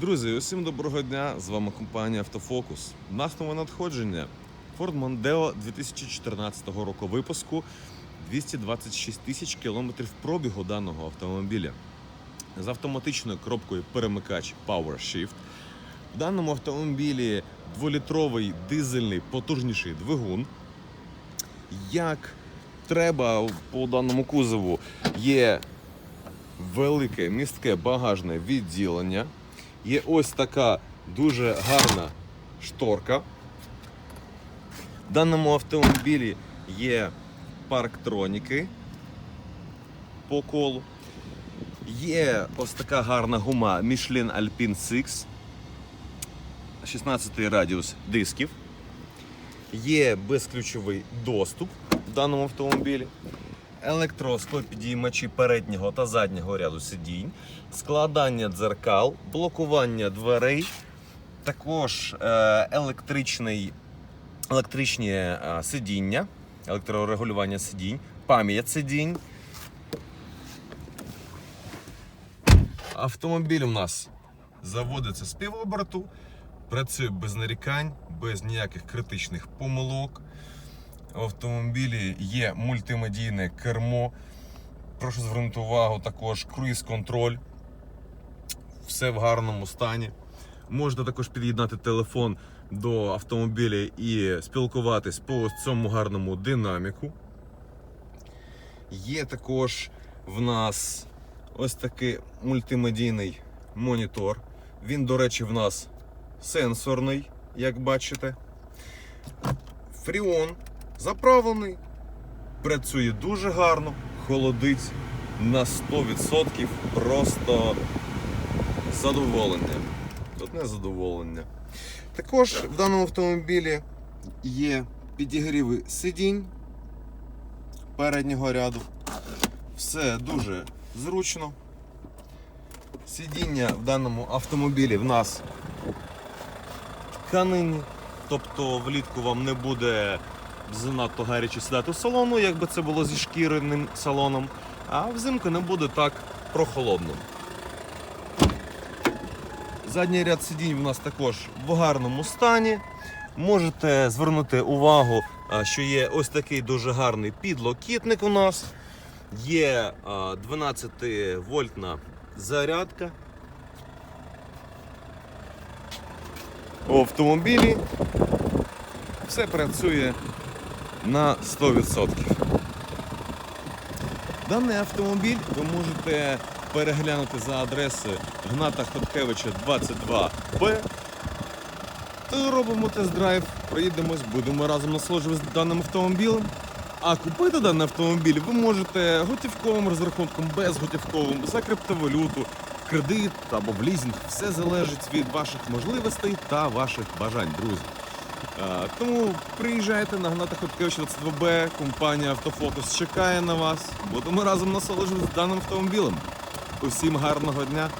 Друзі, усім доброго дня! З вами компанія Автофокус. Наше надходження Ford Mondeo 2014 року випуску 226 тисяч кілометрів пробігу даного автомобіля з автоматичною коробкою перемикач PowerShift. В даному автомобілі дволітровий дизельний потужніший двигун. Як треба по даному кузову є велике містке багажне відділення. Є ось така дуже гарна шторка. В даному автомобілі є парктроніки по колу. Є ось така гарна гума Michelin Alpine 6, 16 радіус дисків. Є безключовий доступ в даному автомобілі електросклопідіймачі переднього та заднього ряду сидінь, складання дзеркал, блокування дверей, також е, електричний, електричні е, сидіння, електрорегулювання сидінь, пам'ять сидінь. Автомобіль у нас заводиться з півоберту, працює без нарікань, без ніяких критичних помилок. В автомобілі є мультимедійне кермо. Прошу звернути увагу також круїз-контроль. Все в гарному стані. Можете також під'єднати телефон до автомобіля і спілкуватись по цьому гарному динаміку. Є також в нас ось такий мультимедійний монітор. Він, до речі, в нас сенсорний, як бачите. Фріон заправлений, працює дуже гарно, холодить на 100% просто задоволення. Одне задоволення. Також в даному автомобілі є підігріви сидінь переднього ряду. Все дуже зручно. Сидіння в даному автомобілі в нас тканинні, тобто влітку вам не буде занадто гаряче сідати в салону, якби це було зі шкіряним салоном, а взимку не буде так прохолодно. Задній ряд сидінь у нас також в гарному стані. Можете звернути увагу, що є ось такий дуже гарний підлокітник у нас. Є 12 вольтна зарядка. У автомобілі все працює на 100%. Даний автомобіль ви можете переглянути за адресою Гната Хоткевича 22Б. Та робимо тест-драйв, проїдемось, будемо разом насолоджуватися даним автомобілем. А купити даний автомобіль ви можете готівковим розрахунком, безготівковим, за криптовалюту, кредит або в лізинг. Все залежить від ваших можливостей та ваших бажань, друзі. Тому приїжджайте на Гната Хоткевича 22Б, компанія Автофокус чекає на вас. Будемо разом насолоджуватися даним автомобілем. Усім гарного дня